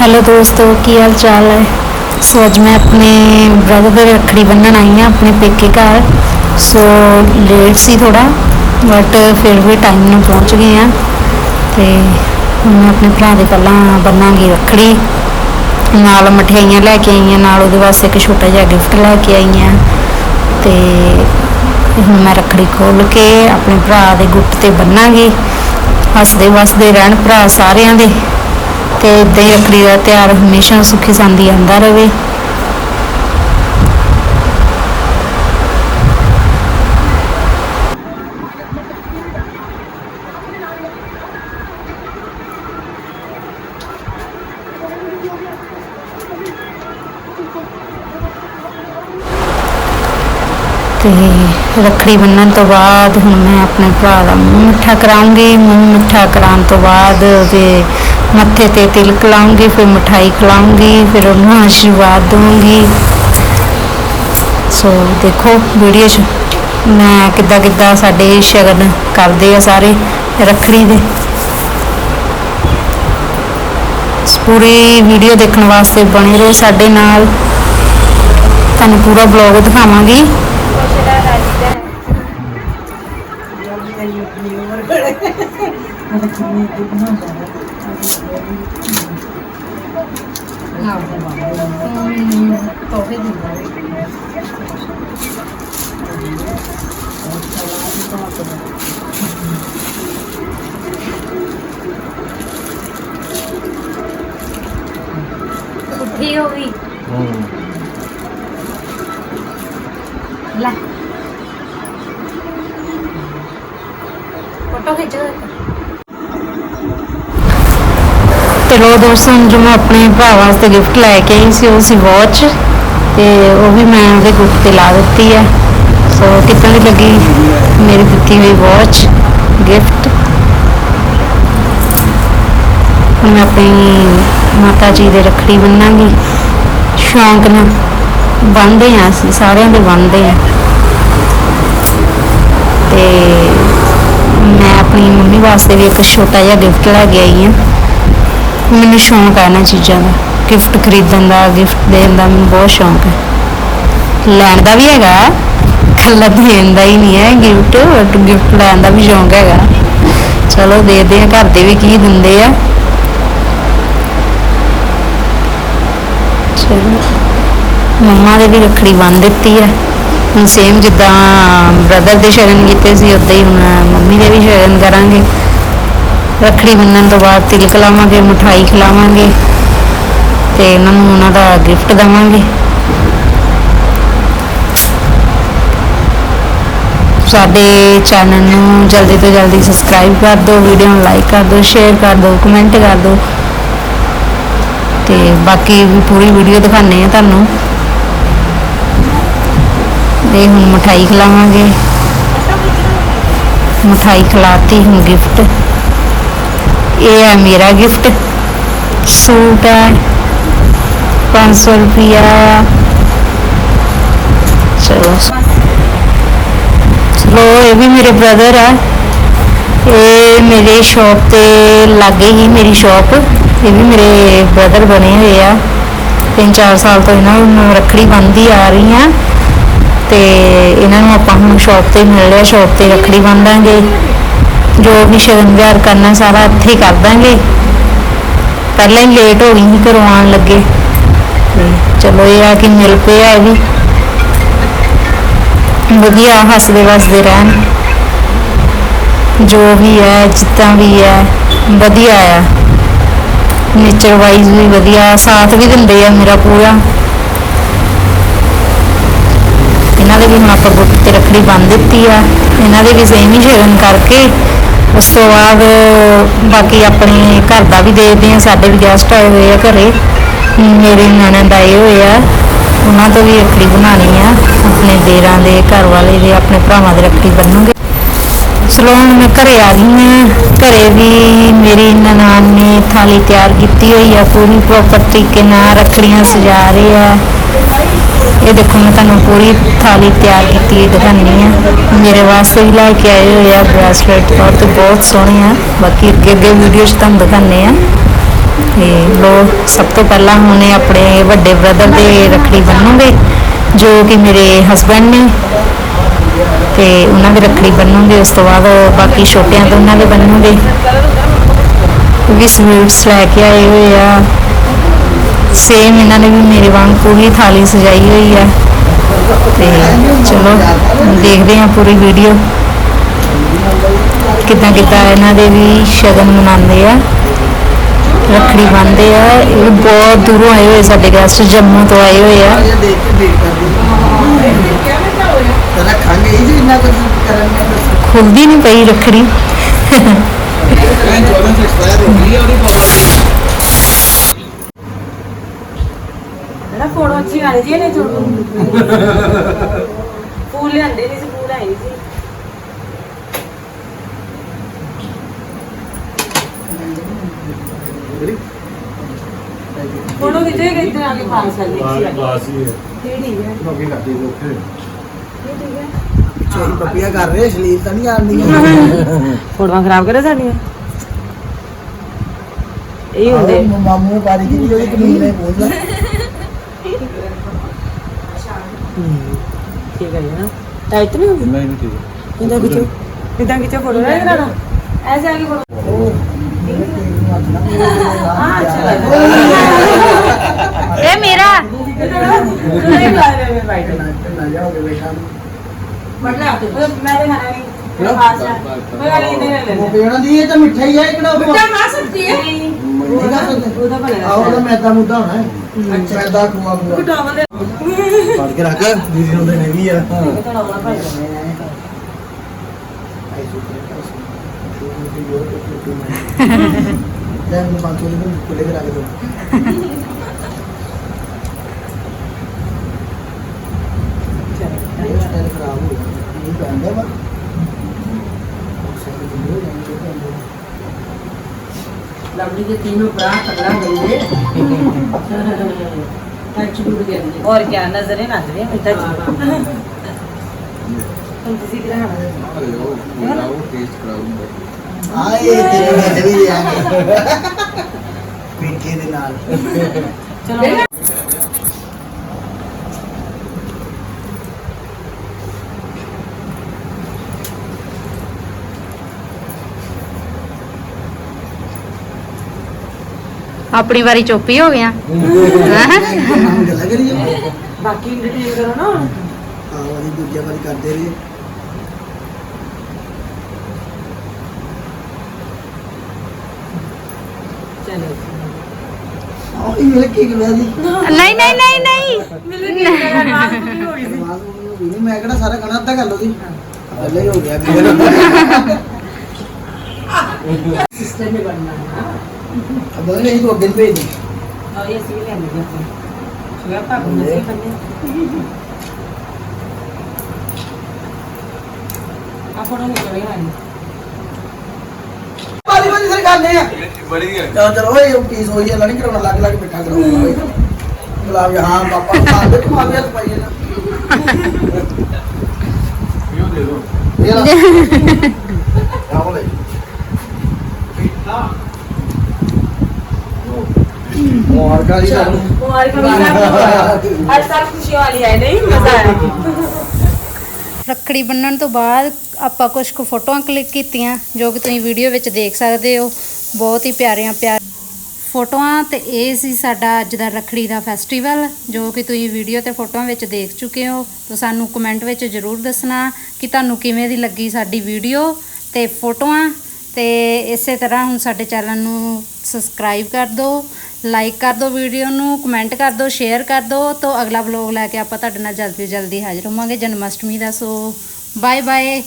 Hello ਦੋਸਤੋ, ਕੀ ਹਾਲ ਚਾਲ ਹੈ? ਸੋ ਅੱਜ ਮੈਂ ਆਪਣੇ ਬ੍ਰਦਰ ਦੇ ਰੱਖੜੀ ਬੰਨਣ ਆਈ ਹਾਂ, ਆਪਣੇ ਪੇਕੇ ਘਰ। ਸੋ ਲੇਟ ਸੀ ਥੋੜਾ ਬਟ ਫਿਰ ਵੀ ਟਾਈਮ ਨੂੰ ਪਹੁੰਚ ਗਏ ਹਾਂ। ਤੇ ਮੈਂ ਆਪਣੇ ਭਰਾ ਦੇ ਪਹਿਲਾਂ ਬੰਨਾਂਗੀ ਰੱਖੜੀ। ਨਾਲ ਮਠਿਆਈਆਂ ਲੈ ਕੇ ਆਈ ਹਾਂ, ਨਾਲ ਉਹਦੇ ਵਾਸਤੇ ਇੱਕ ਛੋਟਾ ਜਿਹਾ ਗਿਫਟ ਲੈ ਕੇ ਆਈ ਹਾਂ। ਤੇ ਹੁਣ ਮੈਂ ਰੱਖੜੀ ਖੋਲ ਕੇ ਆਪਣੇ ਭਰਾ ਦੇ ਗੁੱਟ ਤੇ ਬੰਨਾਂਗੀ। ਹੱਸਦੇ ਵਸਦੇ ਰਹਿਣ ਭਰਾ ਸਾਰਿਆਂ ਦੇ। ਤੇ ਇਦਾਂ ਹੀ ਰੱਖੜੀ ਦਾ ਤਿਉਹਾਰ ਹਮੇਸ਼ਾ ਸੁਖੀ ਸੰਦੀ ਆਂਦਾ ਰਹੇ ਤੇ ਰੱਖੜੀ ਬੰਨਣ ਤੋਂ ਬਾਅਦ ਹੁਣ ਮੈਂ ਆਪਣੇ ਭਰਾ ਦਾ ਮੂੰਹ ਮਿੱਠਾ ਕਰਾਉਂਗੀ ਮੂੰਹ ਮਿੱਠਾ ਕਰਾਉਣ ਤੋਂ ਬਾਅਦ ਉਹਦੇ ਮੱਥੇ ਤੇ ਤਿਲਕ ਲਾਉਂਗੀ ਫਿਰ ਮਠਾਈ ਖਿਲਾਉਂਗੀ ਫਿਰ ਉਹਨੂੰ ਆਸ਼ੀਰਵਾਦ ਦਊਂਗੀ। ਸੋ ਦੇਖੋ ਵੀਡੀਓ 'ਚ ਮੈਂ ਕਿੱਦਾਂ ਕਿੱਦਾਂ ਸਾਡੇ ਸ਼ਗਨ ਕਰਦੇ ਆ ਸਾਰੇ ਰੱਖੜੀ ਦੇ। ਪੂਰੀ ਵੀਡੀਓ ਦੇਖਣ ਵਾਸਤੇ ਬਣੇ ਰਹੋ ਸਾਡੇ ਨਾਲ। ਤੁਹਾਨੂੰ ਪੂਰਾ ਬਲੌਗ ਦਿਖਾਵਾਂਗੀ। ਉੱਠੀ ਹੋ ਗਈ ਲੈ ਫੋਟੋ ਖਿੱਚ ਤੇ ਲੋ ਦੋਸਤੋ ਜੋ ਮੈਂ ਆਪਣੇ ਭਰਾ ਵਾਸਤੇ ਗਿਫਟ ਲੈ ਕੇ ਆਈ ਸੀ, ਉਹ ਸੀ ਵਾਚ ਤੇ ਉਹ ਵੀ ਮੈਂ ਉਹਦੇ ਗੁੱਟ ਤੇ ਲਾ ਦਿੱਤੀ ਹੈ। ਸੋ ਕਿੱਦਾਂ ਦੀ ਲੱਗੀ ਮੇਰੀ ਦਿੱਤੀ ਹੋਈ ਵਾਚ ਗਿਫਟ ਹੁਣ ਮੈਂ ਆਪਣੀ ਮਾਤਾ ਜੀ ਦੇ ਰੱਖੜੀ ਬੰਨਾਂਗੀ। ਸ਼ੌਂਕ ਨਾਲ ਬੰਨਦੇ ਆ ਅਸੀਂ, ਸਾਰਿਆਂ ਦੇ ਬੰਨਦੇ ਆ ਤੇ ਮੈਂ ਆਪਣੀ ਮੰਮੀ ਵਾਸਤੇ ਵੀ ਇੱਕ ਛੋਟਾ ਜਿਹਾ ਗਿਫਟ ਲੈ ਕੇ ਆਈ ਹਾਂ। ਮੈਨੂੰ ਸ਼ੌਂਕ ਆ ਇਹਨਾਂ ਚੀਜ਼ਾਂ ਦਾ। ਗਿਫਟ ਖਰੀਦਣ ਦਾ ਗਿਫਟ ਦੇਣ ਦਾ ਮੈਨੂੰ ਬਹੁਤ ਸ਼ੌਂਕ ਹੈ। ਲੈਣ ਦਾ ਵੀ ਹੈਗਾ ਕੱਲਾ ਦੇਣ ਦਾ ਹੀ ਨਹੀਂ ਹੈ ਗਿਫਟ ਬਟ ਗਿਫਟ ਲੈਣ ਦਾ ਵੀ ਸ਼ੌਂਕ ਹੈਗਾ। ਚਲੋ ਦੇਖਦੇ ਆ ਘਰ ਦੇ ਵੀ ਕੀ ਦਿੰਦੇ ਆ। ਚਲੋ, ਮੰਮਾ ਦੇ ਵੀ ਰੱਖੜੀ ਬੰਨ ਦਿੱਤੀ ਹੈ। ਹੁਣ ਸੇਮ ਜਿੱਦਾਂ ਬ੍ਰਦਰ ਦੇ ਸ਼ਗਨ ਕੀਤੇ ਸੀ ਉਦਾਂ ਹੀ ਹੁਣ ਮੰਮੀ ਦੇ ਵੀ ਸ਼ਗਨ ਕਰਾਂਗੇ। ਰੱਖੜੀ ਬੰਨਣ ਤੋਂ ਬਾਅਦ ਤਿਲਕ ਲਾਵਾਂਗੇ ਮਠਾਈ ਖਿਲਾਵਾਂਗੇ ਤੇ ਇਹਨਾਂ ਨੂੰ ਉਹਨਾਂ ਦਾ ਗਿਫਟ ਦੇਵਾਂਗੇ। ਸਾਡੇ ਚੈਨਲ ਨੂੰ ਜਲਦੀ ਤੋਂ ਜਲਦੀ ਸਬਸਕ੍ਰਾਈਬ ਕਰ ਦਿਓ ਵੀਡੀਓ ਨੂੰ ਲਾਈਕ ਕਰ ਦਿਓ ਸ਼ੇਅਰ ਕਰ ਦਿਓ ਕਮੈਂਟ ਕਰ ਦਿਓ। ਤੇ ਬਾਕੀ ਵੀ ਪੂਰੀ ਵੀਡੀਓ ਦਿਖਾਣੇ ਆ ਤੁਹਾਨੂੰ। ਦੇ ਹੁਣ ਮਠਾਈ ਖਿਲਾਵਾਂਗੇ। ਮਠਾਈ ਖਿਲਾਤੀ, ਹੁਣ ਗਿਫਟ ਇਹ ਹੈ ਮੇਰਾ ਗਿਫਟ ਸੂਟ ਹੈ 500 ਰੁਪਿਆ ਚਲੋ। ਚਲੋ, ਇਹ ਵੀ ਮੇਰੇ ਬ੍ਰਦਰ ਆ। ਇਹ ਮੇਰੇ ਸ਼ਾਪ ਤੇ ਲੱਗੇ ਹੀ ਮੇਰੀ ਸ਼ਾਪ ਇਹ ਵੀ ਮੇਰੇ ਬ੍ਰਦਰ ਬਣੇ ਹੋਏ ਆ। ਤਿੰਨ ਚਾਰ ਸਾਲ ਤੋਂ ਇਹਨਾਂ ਨੂੰ ਰੱਖੜੀ ਬੰਨਦੀ ਆ ਰਹੀ ਆ। ਤੇ ਇਹਨਾਂ ਨੂੰ ਆਪਾਂ ਹੁਣ ਸ਼ਾਪ ਤੇ ਮਿਲ ਰਿਹਾ ਸ਼ਾਪ ਤੇ ਰੱਖੜੀ ਬੰਦਾਂਗੇ ਜੋ ਵੀ ਸ਼ਗਨ ਵਿਹਾਰ ਕਰਨਾ ਸਾਰਾ ਇੱਥੇ ਹੀ ਕਰ ਦਾਂਗੇ। ਪਹਿਲਾਂ ਹੀ ਲੇਟ ਹੋ ਗਈ ਸੀ, ਘਰੋਂ ਆਉਣ ਲੱਗੇ। ਤੇ ਚਲੋ ਇਹ ਆ ਕਿ ਮਿਲ ਪਏ ਇਹ ਵੀ। ਵਧੀਆ ਹੱਸਦੇ ਵਸਦੇ ਰਹਿਣ। ਜੋ ਵੀ ਹੈ, ਜਿੱਦਾਂ ਵੀ ਹੈ, ਵਧੀਆ ਆ। ਨੇਚਰ ਵਾਈਜ਼ ਵੀ ਵਧੀਆ, ਸਾਥ ਵੀ ਦਿੰਦੇ ਆ ਮੇਰਾ ਪੂਰਾ। ਇਹਨਾਂ ਦੇ ਵੀ ਹੁਣ ਆਪਾਂ ਗੁੱਟ ਤੇ ਰੱਖੜੀ ਬੰਨ ਦਿੱਤੀ ਆ। ਇਹਨਾਂ ਦੇ ਵੀ ਸੇਮ ਹੀ ਸ਼ਗਨ ਕਰਕੇ ਉਸ ਤੋਂ ਬਾਅਦ ਬਾਕੀ ਆਪਣੇ ਘਰ ਦਾ ਵੀ ਦੇਖਦੇ ਆ ਸਾਡੇ ਵੀ ਗੈਸਟ ਆਏ ਹੋਏ ਆ ਘਰੇ। ਮੇਰੇ ਨਣਦ ਆਏ ਹੋਏ ਆ। ਉਹਨਾਂ ਤੋਂ ਵੀ ਰੱਖੜੀ ਬਣਾਉਣੀ ਆ। ਆਪਣੇ ਦੇਰਾਂ ਦੇ ਘਰ ਵਾਲੇ ਦੇ, ਆਪਣੇ ਭਰਾਵਾਂ ਦੇ ਰੱਖੜੀ ਬੰਨੂਗੇ ਚਲੋ ਮੈਂ ਘਰੇ ਆ ਗਈ ਹਾਂ। ਘਰੇ ਵੀ ਮੇਰੀ ਨਨਾਣ ਨੇ ਥਾਲੀ ਤਿਆਰ ਕੀਤੀ ਹੋਈ ਆ ਪੂਰੀ ਪ੍ਰੋਪਰ ਤਰੀਕੇ ਨਾਲ ਰੱਖੜੀਆਂ ਸਜਾ ਰਹੇ ਆ। ਇਹ ਦੇਖੋ, ਮੈਂ ਤੁਹਾਨੂੰ ਪੂਰੀ ਥਾਲੀ ਤਿਆਰ ਕੀਤੀ ਹੋਈ ਆ ਮੇਰੇ ਵਾਸਤੇ ਵੀ ਲੈ ਕੇ ਆਏ ਹੋਏ ਆ ਬ੍ਰੈਸਲੇਟ, ਬਹੁਤ ਬਹੁਤ ਸੋਹਣੇ ਆ। ਬਾਕੀ ਅੱਗੇ ਅੱਗੇ ਵੀਡੀਓ 'ਚ ਤੁਹਾਨੂੰ ਦਿਖਾਉਂਦੇ ਆ ਤੇ ਲੋ ਸਭ ਤੋਂ ਪਹਿਲਾਂ ਹੁਣੇ ਆਪਣੇ ਵੱਡੇ ਬ੍ਰਦਰ ਦੇ ਰੱਖੜੀ ਬੰਨੂਗੇ ਜੋ ਕਿ ਮੇਰੇ ਹਸਬੰਡ ਨੇ। ਤੇ ਉਹਨਾਂ ਦੇ ਰੱਖੜੀ ਬੰਨੂਗੇ ਉਸ ਤੋਂ ਬਾਅਦ ਬਾਕੀ ਛੋਟਿਆਂ ਤੋਂ ਉਹਨਾਂ ਦੇ ਬੰਨੂਗੇ ਵੀ ਸਵੀਟਸ ਲੈ ਕੇ ਆਏ ਹੋਏ ਆ। ਸੇਮ ਇਹਨਾਂ ਨੇ ਵੀ ਮੇਰੇ ਵਾਂਗ ਪੂਰੀ ਥਾਲੀ ਸਜਾਈ ਹੋਈ ਆ। ਤੇ ਚਲੋ ਦੇਖਦੇ ਹਾਂ ਪੂਰੀ ਵੀਡੀਓ ਕਿੱਦਾਂ ਕਿੱਦਾਂ ਇਹਨਾਂ ਦੇ ਵੀ ਸ਼ਗਨ ਮਨਾਉਂਦੇ ਆ। ਰੱਖੜੀ ਬੰਨ੍ਹਦੇ ਆ। ਇਹ ਬਹੁਤ ਦੂਰੋਂ ਆਏ ਹੋਏ ਸਾਡੇ ਗੈਸਟ ਜੰਮੂ ਤੋਂ ਆਏ ਹੋਏ ਆ। ਖੁੱਲਦੀ ਨਹੀਂ ਪਈ ਰੱਖੜੀ ਐਂ 14 ਚ ਐਕਸਪਾਇਰ ਹੋ ਗਈ ਉਹਦੀ ਨਾ ਫੋਟੋ ਅੱਛੀ ਆ ਰਹੀ ਜੀ ਇਹਨੇ ਚੋੜ ਫੂਲ ਲਿਆਂਦੇ ਨਹੀਂ ਸੀ ਫੂਲ ਆਏ ਸੀ। ਫੋਟੋ ਕਿਤੇ ਗਈ ਤੇ ਆਗੇ ਪਾਸ ਕਰ ਲਈ ਸੀ। ਪਾਸ ਹੀ ਹੈ। ਇਹ ਠੀਕ ਹੈ। ਲੋਕੀ ਕਰਦੇ ਲੋਕ ਇਹ ਠੀਕ ਹੈ। ਚੋਈ ਪੱਪੀਆਂ ਕਰ ਰਹੇ ਸ਼ਲੀਲ ਤਾਂ ਨਹੀਂ ਆਉਂਦੀਆਂ। ਫੋਟੋਆਂ ਖਰਾਬ ਕਰੇ ਸਾਡੀਆਂ। ਇਹ ਹੁੰਦੇ। ਮਾਮੂ ਨੇ ਪਾਰੀ ਕੀਤੀ ਉਹਦੀ ਕਮੀਜ਼ ਨੇ ਪਹੁੰਚਦਾ ਠੀਕ ਹੈ ਜੀ ਨਾ ਟਾਈਟ ਨਹੀਂ ਹੋਗੀ ਨਹੀਂ ਇਦਾਂ ਖਿੱਚੋ? ਫੋਟੋ ਲੈ ਕਰਾ ਦੋ ਐਸੇ ਆਗੇ ਫੋਟੋ। ਹਾਂ ਅੱਛਾ। ਲੱਗਦਾ ਇਹ ਮੇਰਾ। ਨਹੀਂ। ਲਾ ਰਹੇ ਮੈਂ ਬਾਈਟ ਨਾ ਜਾਓਗੇ ਬੇਟਾ ਬਟਲਾ ਤੇ ਮੈਂ ਤੇ ਖਾਣਾ ਨਹੀਂ ਮੈਂ ਆ ਮੈਂ ਇਹ ਹੀ ਹੈ ਹੈ ਉਹਦਾ ਉਹਦਾ ਭਲੇ ਆਹ ਉਹਦਾ ਮੈਦਾ ਮੁੱਦਾ ਹੋਣਾ ਹੈ। ਮੈਦਾ ਖੂਆ ਖੂਆ ਘਟਾਵਾਂ ਦੇ ਫੜ ਕੇ ਰੱਖ। ਦੀਦੀ ਹੁੰਦੇ ਨੇ ਵੀ ਆ। ਘਟਾਉਣਾ ਭਾਈ ਲੈ ਮੈਨੂੰ 500 ਦੇ ਕੁਲੇ ਕੇ ਰੱਖ ਦੋ ਇਹ ਸਟਾਈਲ ਖਰਾਬ ਹੋ ਗਿਆ। ਇਹ ਪੈਂਦਾ ਵਾ। लवली के तीनों बड़ा तगड़ा होंगे टच टूट गया और क्या नजरे ना दे मिठा तुम किसी की रहना ਆਏ ਤੇਰੇ ਵਿੱਚ ਵੀ ਆਗੇ ਪੀਠੇ ਦੇ ਨਾਲ चलो ਆਪਣੀ ਵਾਰੀ ਚੁੱਪੀ ਹੋ ਗਿਆ। ਇਹ ਮਿਲ ਕੇ ਗਿਆ ਨਹੀਂ ਨਹੀਂ ਨਹੀਂ ਨਹੀਂ। ਮੈਂ ਕਿਹੜਾ ਸਾਰਾ ਖਾਣਾ ਅੱਧਾ ਕਰ ਲਓ ਜੀ ਪਹਿਲੇ ਹੋ ਗਿਆ। ਸਿਸਟਮ ਹੀ ਬਣਨਾ। ਹੈ ਅਬਾ ਨਹੀਂ ਕੋ ਗਿਲ ਪਈ ਨਹੀਂ ਹਾਂ ਇਹ ਸੀ ਲੈ ਲਿਆ ਆਪਾਂ ਸੁਆ ਪਾ ਕੋ ਨਹੀਂ ਕਰਨੇ ਆਪਾਂ ਨੂੰ ਕਰੇ ਹਾਂ ਪਾਲੀ ਵਾਲੀ ਸਰਕਾਰ ਨੇ ਬੜੀ ਗੱਲ ਚਲੋ ਇਹ ਪੀਸ ਹੋਈ ਹੈ ਲੜੀ ਕਰਾਉਣਾ ਲੱਗ ਲੱਗ ਬਿਠਾ ਕਰਾਉਣਾ ਗੁਲਾਬ ਹਾਂ ਪਾਪਾ ਸਾਡੇ ਕਮਾਵੀਆਂ ਪਾਈਏ ਨਾ ਇਹ ਦੇ ਦੋ। ਇਹ ਲਾ। ਰੱਖੜੀ ਬੰਨਣ ਤੋਂ ਬਾਅਦ ਆਪਾਂ ਕੁਝ ਕੁ ਫੋਟੋਆਂ ਕਲਿੱਕ ਕੀਤੀਆਂ ਜੋ ਕਿ ਤੁਸੀਂ ਵੀਡੀਓ ਵਿੱਚ ਦੇਖ ਸਕਦੇ ਹੋ। ਬਹੁਤ ਹੀ ਪਿਆਰੀਆਂ ਪਿਆਰ ਫੋਟੋਆਂ ਤੇ ਇਹ ਸੀ ਸਾਡਾ ਅੱਜ ਦਾ ਰੱਖੜੀ ਦਾ ਫੈਸਟੀਵਲ ਜੋ ਕਿ ਤੁਸੀਂ ਵੀਡੀਓ ਤੇ ਫੋਟੋਆਂ ਵਿੱਚ ਦੇਖ ਚੁੱਕੇ ਹੋ। ਤਾਂ ਸਾਨੂੰ ਕਮੈਂਟ ਵਿੱਚ ਜ਼ਰੂਰ ਦੱਸਣਾ ਕਿ ਤੁਹਾਨੂੰ ਕਿਵੇਂ ਦੀ ਲੱਗੀ ਸਾਡੀ ਵੀਡੀਓ ਤੇ ਫੋਟੋਆਂ। ਤੇ ਇਸੇ ਤਰ੍ਹਾਂ ਹੁਣ ਸਾਡੇ ਚੈਨਲ ਨੂੰ ਸਬਸਕ੍ਰਾਈਬ ਕਰ ਦਿਓ ਲਾਈਕ ਕਰ ਦਿਓ ਵੀਡੀਓ ਨੂੰ ਕਮੈਂਟ ਕਰ ਦਿਓ ਸ਼ੇਅਰ ਕਰ ਦਿਓ ਤਾਂ ਅਗਲਾ ਵਲੋਗ ਲੈ ਕੇ ਆਪਾਂ ਤੁਹਾਡੇ ਨਾਲ ਜਲਦੀ ਤੋਂ ਜਲਦੀ ਹਾਜ਼ਰ ਹੋਵਾਂਗੇ। ਜਨਮ ਅਸ਼ਟਮੀ ਦਾ ਸੋ ਬਾਏ ਬਾਏ